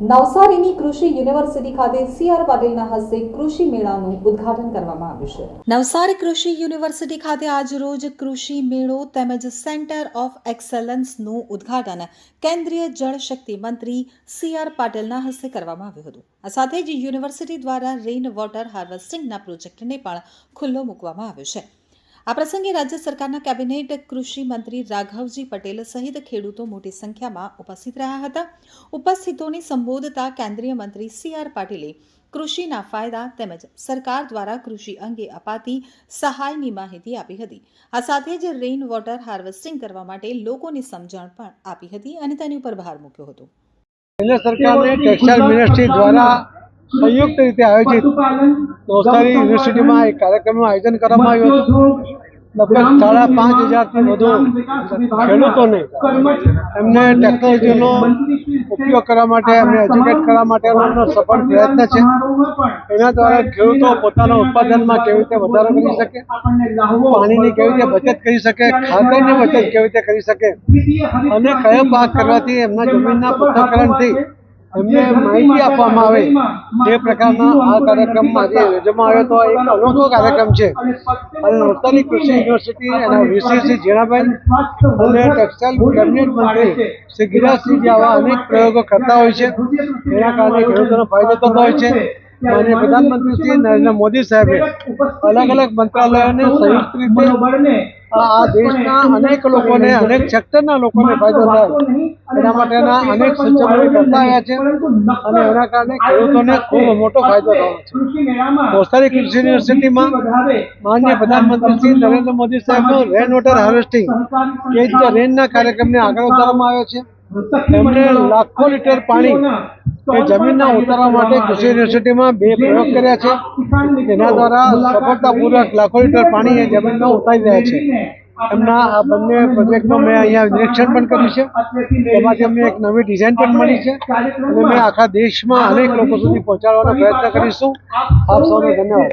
નવસારીની કૃષિ યુનિવર્સિટી ખાતે સીઆર પટેલના હસ્તે કૃષિ મેળાનું ઉદ્ઘાટન કરવામાં આવ્યું છે. નવસારી કૃષિ યુનિવર્સિટી ખાતે આજરોજ કૃષિ મેળો તેમજ સેન્ટર ઓફ એક્સલન્સનું ઉદ્ઘાટન કેન્દ્રીય જળશક્તિ મંત્રી સીઆર પાટીલના હસ્તે કરવામાં આવ્યું હતું. આ સાથે જ યુનિવર્સિટી દ્વારા રેઇન વોટર હાર્વેસ્ટિંગના પ્રોજેક્ટને પણ ખુલ્લો મૂકવામાં આવ્યો છે. આ પ્રસંગે રાજ્ય સરકારના કેબિનેટ કૃષિ મંત્રી રાઘવજી પટેલ સહિત ખેડૂતો મોટી સંખ્યામાં ઉપસ્થિત રહ્યા હતા. ઉપસ્થિતોને સંબોધતા કેન્દ્રીય મંત્રી સી આર પાટીલે કૃષિના ફાયદા તેમજ સરકાર દ્વારા કૃષિ અંગે અપાતી સહાયની માહિતી આપી હતી. આ સાથે જ રેઇન વોટર હાર્વેસ્ટિંગ કરવા માટે લોકોની સમજણ પણ આપી હતી અને તેની ઉપર ભાર મૂક્યો હતો. કેન્દ્ર સરકારની ટેક્સટાઇલ મિનિસ્ટ્રી દ્વારા સંયુક્ત રીતે આયોજિત નવસારી યુનિવર્સિટીમાં એક કાર્યક્રમનું આયોજન કરવામાં આવ્યું હતું. લગભગ સાડા પાંચ હજારથી વધુ ખેડૂતોને એમને ટેકનોલોજીનો ઉપયોગ કરવા માટે એમને એજ્યુકેટ કરવા માટેનો સફળ પ્રયત્ન છે. એના દ્વારા ખેડૂતો પોતાના ઉત્પાદનમાં કેવી રીતે વધારો કરી શકે પાણીની કેવી રીતે બચત કરી શકે ખાતરની બચત કેવી રીતે કરી શકે અને કયો પાક કરવાથી એમના જમીનના પૃથ્થકરણથી એમને માહિતી આપવામાં આવે તે પ્રકારના આ કાર્યક્રમમાં જે યોજવામાં આવ્યો તો એક અનોખો કાર્યક્રમ છે. અને નવસારી કૃષિ યુનિવર્સિટી એના વિશેષ શ્રી જીણાબેન અને ટેક્સટાઇલ કેબિનેટ મંત્રી શ્રી ગિરાજસિંહજી આવા અનેક પ્રયોગો કરતા હોય છે. એના કારણે ખેડૂતોનો ફાયદો થતો હોય છે. અને પ્રધાનમંત્રી શ્રી નરેન્દ્ર મોદી સાહેબે અલગ અલગ મંત્રાલયોને સંયુક્ત રીતે આ દેશના અનેક લોકોને, અનેક સેક્ટરના લોકોને ફાયદો થાય. એના માટેના અનેક સૂચનો કરતા આવ્યા છે. અને એના કારણે ખેડૂતોને ખૂબ મોટો ફાયદો થયો છે. કોસ્તારી કૃષિ યુનિવર્સિટીમાં માન્ય પ્રધાનમંત્રી શ્રી નરેન્દ્ર મોદી સાહેબનું રેન વોટર હાર્વેસ્ટિંગ કે રેનના કાર્યક્રમને આગળ વધારવામાં આવ્યો છે. એમણે લાખો લીટર પાણી એ જમીનના ઉતારવા માટે કૃષિ યુનિવર્સિટીમાં બે પ્રયોગ કર્યા છે. તેના દ્વારા સફળતાપૂર્વક લાખો લીટર પાણી એ જમીનમાં ઉતારી રહ્યા છે. એમના આ બંને પ્રોજેક્ટનું મેં અહીંયા નિરીક્ષણ પણ કર્યું છે. એમાંથી અમને એક નવી ડિઝાઇન પણ મળી છે. અને મેં આખા દેશમાં અનેક લોકો સુધી પહોંચાડવાનો પ્રયત્ન કરીશું. આપ સૌને ધન્યવાદ.